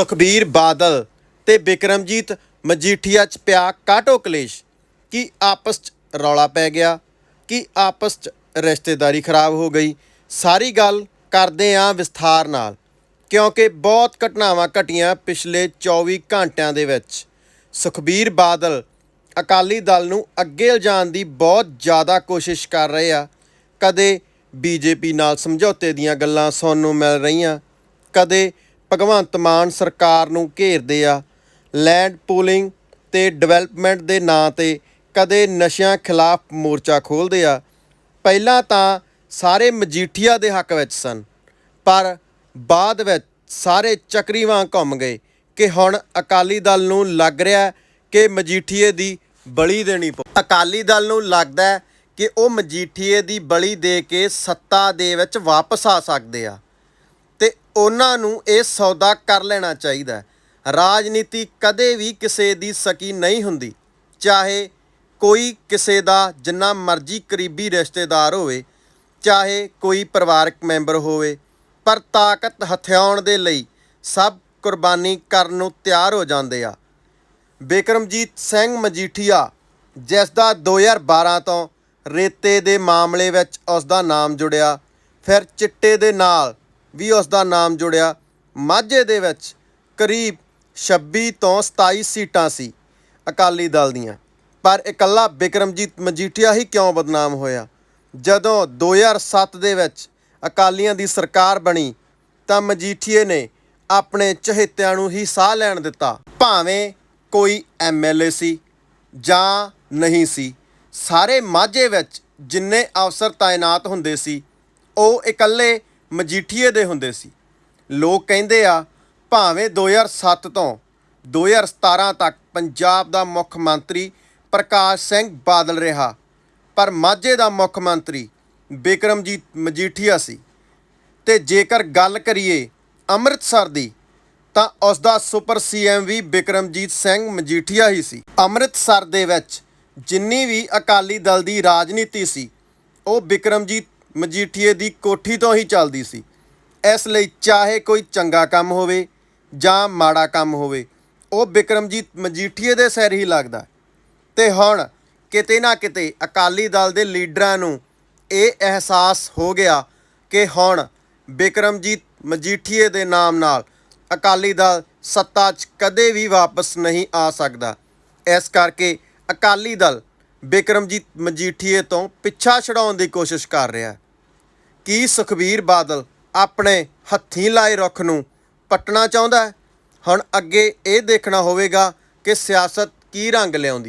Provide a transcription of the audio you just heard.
ਸੁਖਬੀਰ ਬਾਦਲ ਤੇ ਬਿਕਰਮਜੀਤ ਮਜੀਠੀਆ ਚ ਪਿਆ ਕਾਟੋ ਕਲੇਸ਼। ਕੀ ਆਪਸ ਚ ਰੌਲਾ ਪੈ ਗਿਆ? ਕਿ ਆਪਸ ਚ ਰਿਸ਼ਤੇਦਾਰੀ ਖਰਾਬ ਹੋ ਗਈ? ਸਾਰੀ ਗੱਲ ਕਰਦੇ ਆਂ ਵਿਸਥਾਰ ਨਾਲ, ਕਿਉਂਕਿ ਬਹੁਤ ਘਟਨਾਵਾਂ ਘਟੀਆਂ ਪਿਛਲੇ 24 ਘੰਟਿਆਂ ਦੇ ਵਿੱਚ। ਸੁਖਬੀਰ ਬਾਦਲ ਅਕਾਲੀ ਦਲ ਨੂੰ ਅੱਗੇ ਲਿਜਾਣ ਦੀ ਬਹੁਤ ਜ਼ਿਆਦਾ ਕੋਸ਼ਿਸ਼ ਕਰ ਰਹੇ ਆ। ਕਦੇ ਬੀਜੇਪੀ ਨਾਲ ਸਮਝੌਤੇ ਦੀਆਂ ਗੱਲਾਂ ਸੁਣਨ ਨੂੰ ਮਿਲ ਰਹੀਆਂ, ਕਦੇ ਭਗਵੰਤ ਮਾਨ ਸਰਕਾਰ ਨੂੰ ਘੇਰਦੇ ਆ। ਲੈਂਡ ਪੂਲਿੰਗ ਤੇ ਡਿਵੈਲਪਮੈਂਟ ਦੇ ਨਾਂ ਤੇ ਕਦੇ ਨਸ਼ਿਆਂ ਖਿਲਾਫ ਮੋਰਚਾ ਖੋਲ੍ਹਦੇ ਆ। ਪਹਿਲਾਂ ਤਾਂ ਸਾਰੇ ਮਜੀਠੀਆ ਦੇ ਹੱਕ ਵਿੱਚ ਸਨ, ਪਰ ਬਾਅਦ ਵਿੱਚ ਸਾਰੇ ਚੱਕਰੀ ਵਾਂਗ ਘੁੰਮ ਗਏ ਕਿ ਹੁਣ ਅਕਾਲੀ ਦਲ ਨੂੰ ਲੱਗ ਰਿਹਾ ਕਿ ਮਜੀਠੀਏ ਦੀ ਬਲੀ ਦੇਣੀ ਪਊ। ਅਕਾਲੀ ਦਲ ਨੂੰ ਲੱਗਦਾ ਕਿ ਉਹ ਮਜੀਠੀਏ ਦੀ ਬਲੀ ਦੇ ਕੇ ਸੱਤਾ ਦੇ ਵਿੱਚ ਵਾਪਸ ਆ ਸਕਦੇ ਆ। ਤੇ ਉਹਨਾਂ ਨੂੰ ਇਹ ਸੌਦਾ ਕਰ ਲੈਣਾ ਚਾਹੀਦਾ ਹੈ। ਰਾਜਨੀਤੀ ਕਦੇ ਵੀ ਕਿਸੇ ਦੀ ਸਕੀ ਨਹੀਂ ਹੁੰਦੀ ਚਾਹੇ ਕੋਈ ਕਿਸੇ ਦਾ ਜਿੰਨਾ ਮਰਜ਼ੀ ਕਰੀਬੀ ਰਿਸ਼ਤੇਦਾਰ ਹੋਵੇ, ਚਾਹੇ ਕੋਈ ਪਰਿਵਾਰਕ ਮੈਂਬਰ ਹੋਵੇ, ਪਰ ਤਾਕਤ ਹਥਿਆਉਣ ਦੇ ਲਈ ਸਭ ਕੁਰਬਾਨੀ ਕਰਨ ਨੂੰ ਤਿਆਰ ਹੋ ਜਾਂਦੇ ਆ ਬਿਕਰਮਜੀਤ ਸਿੰਘ ਮਜੀਠੀਆ, ਜਿਸ ਦਾ 2012 ਤੋਂ ਰੇਤੇ ਦੇ ਮਾਮਲੇ ਵਿੱਚ ਉਸ ਦਾ ਨਾਮ ਜੁੜਿਆ, ਫਿਰ ਚਿੱਟੇ ਦੇ ਨਾਲ ਵੀ ਉਸ ਦਾ ਨਾਮ ਜੁੜਿਆ ਮਾਝੇ ਦੇ ਵਿੱਚ ਕਰੀਬ 26 ਤੋਂ 27 ਸੀਟਾਂ ਸੀ ਅਕਾਲੀ ਦਲ ਦੀਆਂ। ਪਰ ਇਕੱਲਾ ਬਿਕਰਮਜੀਤ ਮਜੀਠੀਆ ਹੀ ਕਿਉਂ ਬਦਨਾਮ ਹੋਇਆ? ਜਦੋਂ 2007 ਦੇ ਵਿੱਚ ਅਕਾਲੀਆਂ ਦੀ ਸਰਕਾਰ ਬਣੀ ਤਾਂ ਮਜੀਠੀਏ ਨੇ ਆਪਣੇ ਚਹੇਤਿਆਂ ਨੂੰ ਹੀ ਸਾਹ ਲੈਣ ਦਿੱਤਾ। ਭਾਵੇਂ ਕੋਈ ਐਮਐਲਏ ਸੀ ਜਾਂ ਨਹੀਂ ਸੀ, ਸਾਰੇ ਮਾਝੇ ਵਿੱਚ ਜਿੰਨੇ ਅਫਸਰ ਤਾਇਨਾਤ ਹੁੰਦੇ ਸੀ, ਉਹ ਇਕੱਲੇ ਮਜੀਠੀਏ ਦੇ ਹੁੰਦੇ ਸੀ। ਲੋਕ ਕਹਿੰਦੇ ਆ, ਭਾਵੇਂ 2007 ਤੋਂ 2017 ਤੱਕ ਪੰਜਾਬ ਦਾ ਮੁੱਖ ਮੰਤਰੀ ਪ੍ਰਕਾਸ਼ ਸਿੰਘ ਬਾਦਲ ਰਿਹਾ, ਪਰ ਮਾਝੇ ਦਾ ਮੁੱਖ ਮੰਤਰੀ ਬਿਕਰਮਜੀਤ ਮਜੀਠੀਆ ਸੀ। ਤੇ ਜੇਕਰ ਗੱਲ ਕਰੀਏ ਅੰਮ੍ਰਿਤਸਰ ਦੀ, ਤਾਂ ਉਸ ਦਾ ਸੁਪਰ ਸੀਐਮ ਵੀ ਬਿਕਰਮਜੀਤ ਸਿੰਘ ਮਜੀਠੀਆ ਹੀ ਸੀ। ਅੰਮ੍ਰਿਤਸਰ ਦੇ ਵਿੱਚ ਜਿੰਨੀ ਵੀ ਅਕਾਲੀ ਦਲ ਦੀ ਰਾਜਨੀਤੀ ਸੀ, ਉਹ ਬਿਕਰਮਜੀਤ ਮਜੀਠੀਏ ਦੀ ਕੋਠੀ ਤੋਂ ਹੀ ਚੱਲਦੀ ਸੀ। ਇਸ ਲਈ ਚਾਹੇ ਕੋਈ ਚੰਗਾ ਕੰਮ ਹੋਵੇ ਜਾਂ ਮਾੜਾ ਕੰਮ ਹੋਵੇ, ਉਹ ਬਿਕਰਮਜੀਤ ਮਜੀਠੀਏ ਦੇ ਸਿਰ ਹੀ ਲੱਗਦਾ। ਤੇ ਹੁਣ ਕਿਤੇ ਨਾ ਕਿਤੇ ਅਕਾਲੀ ਦਲ ਦੇ ਲੀਡਰਾਂ ਨੂੰ ਇਹ ਅਹਿਸਾਸ ਹੋ ਗਿਆ ਕਿ ਹੁਣ ਬਿਕਰਮਜੀਤ ਮਜੀਠੀਏ ਦੇ ਨਾਮ ਨਾਲ ਅਕਾਲੀ ਦਲ ਸੱਤਾ 'ਚ ਕਦੇ ਵੀ ਵਾਪਸ ਨਹੀਂ ਆ ਸਕਦਾ। ਇਸ ਕਰਕੇ ਅਕਾਲੀ ਦਲ ਬਿਕਰਮਜੀਤ ਮਜੀਠੀਏ ਤੋਂ ਪਿੱਛਾ ਛਡਾਉਣ ਦੀ ਕੋਸ਼ਿਸ਼ ਕਰ ਰਿਹਾ ਕੀ ਸੁਖਬੀਰ ਬਾਦਲ ਆਪਣੇ ਹੱਥੀਂ ਲਾਏ ਰੁੱਖ ਨੂੰ ਪੱਟਣਾ ਚਾਹੁੰਦਾ ਹੈ? ਹੁਣ ਅੱਗੇ ਇਹ ਦੇਖਣਾ ਹੋਵੇਗਾ ਕਿ ਸਿਆਸਤ ਕੀ ਰੰਗ ਲਿਆਉਂਦੀ ਹੈ।